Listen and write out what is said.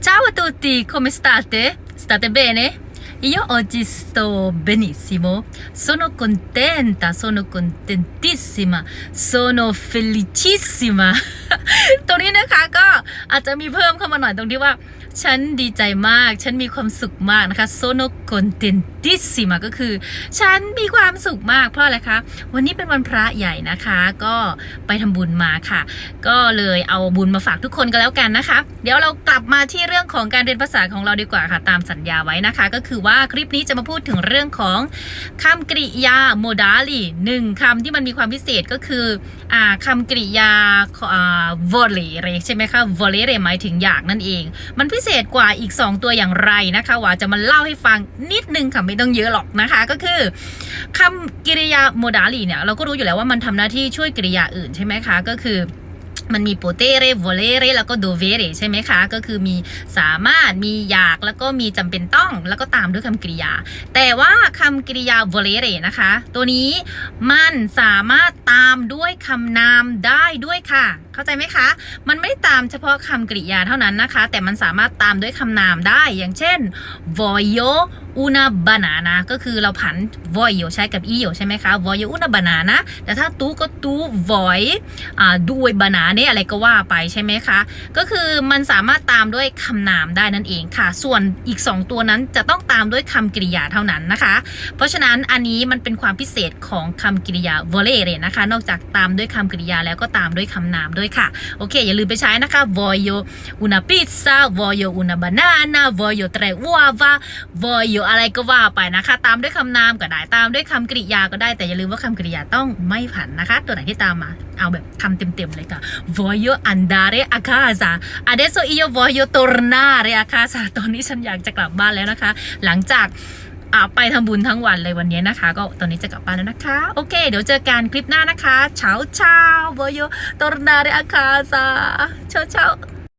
Ciao a tutti, come state? State bene? Io oggi sto benissimo. Sono contenta, sono contentissima, sono felicissima ตรงนี้นะคะก็อาจจะมีเพิ่มเข้ามาหน่อยตรงที่ว่า ฉันดีใจมาก ฉันมีความสุขมากนะคะ sono contentissima ก็คือ ฉันมีความสุขมากเพราะอะไรคะ วันนี้เป็นวันพระใหญ่นะคะ ก็ไปทำบุญมาค่ะ ก็เลยเอาบุญมาฝากทุกคนกันแล้วกันนะคะ เดี๋ยวเรากลับมาที่เรื่องของการเรียนภาษาของเราดีกว่าค่ะ ตามสัญญาไว้นะคะ ก็คือว่าคลิปนี้จะมาพูดถึงเรื่องของคำกริยาโมดาลีหนึ่งคำที่มันมีความพิเศษก็คืออ่าคำกริยาอ่า volere ใช่ไหมคะ volere หมายถึงอยากนั่นเอง มันพิเศษกว่าอีก 2 ตัวอย่างไรนะคะว่าจะมาเล่าให้ฟังนิดนึงค่ะไม่ต้องเยอะหรอกนะคะ ก็คือคำกริยาโมดาลีเนี่ยเราก็รู้อยู่แล้วว่ามันทำหน้าที่ช่วยกริยาอื่นใช่ไหมคะก็คือมันมี potere volere แล้วก็ dovere ใช่ไหมคะ ก็คือมีสามารถมีอยากแล้วก็มีจำเป็นต้อง แล้วก็ตามด้วยคำกริยา แต่ว่าคำกริยา volere นะคะ ตัวนี้มันสามารถตามด้วยคำนามได้ด้วยค่ะ เข้าใจไหมคะ มันไม่ตามเฉพาะคำกริยาเท่านั้นนะคะ แต่มันสามารถตามด้วยคำนามได้อย่างเช่น voglio una banana ก็คือเราผัน voglio ใช้กับ io ใช่ไหมคะ voglio una banana แต่ถ้าตู้ก็ตู้ voy ด้วยบานาเนี่อะไรก็ว่าไปใช่ไหมคะ ก็คือมันสามารถตามด้วยคำนามได้นั่นเองค่ะ ส่วนอีก 2 ตัวนั้นจะต้องตามด้วยคำกริยาเท่านั้นนะคะ เพราะฉะนั้นอันนี้มันเป็นความพิเศษของคำกริยา volere นะคะ นอกจากตามด้วยคำกริยาแล้วก็ตามด้วยคำนามด้วยค่ะ โอเค อย่าลืมไปใช้นะคะ voglio una pizza voglio una banana voglio tre uova voglio อะไรก็ว่าไปนะคะ ตามด้วยคำนามก็ได้ตามด้วยคำกริยาก็ได้แต่อย่าลืมว่าคำกริยาต้องไม่ผันนะคะ ตัวไหนที่ตามมาเอาแบบคำเต็มๆเลยค่ะ voglio andare a casa adesso io voglio tornare a casa ตอนนี้ฉันอยากจะกลับบ้านแล้วนะคะ หลังจาก อ่าไปทำบุญทั้งวันเลยวันนี้นะคะ ก็ตอนนี้จะกลับบ้านแล้วนะคะ โอเค เดี๋ยวเจอกันคลิปหน้านะคะ ciao ciao voglio tornare a casa ciao ciao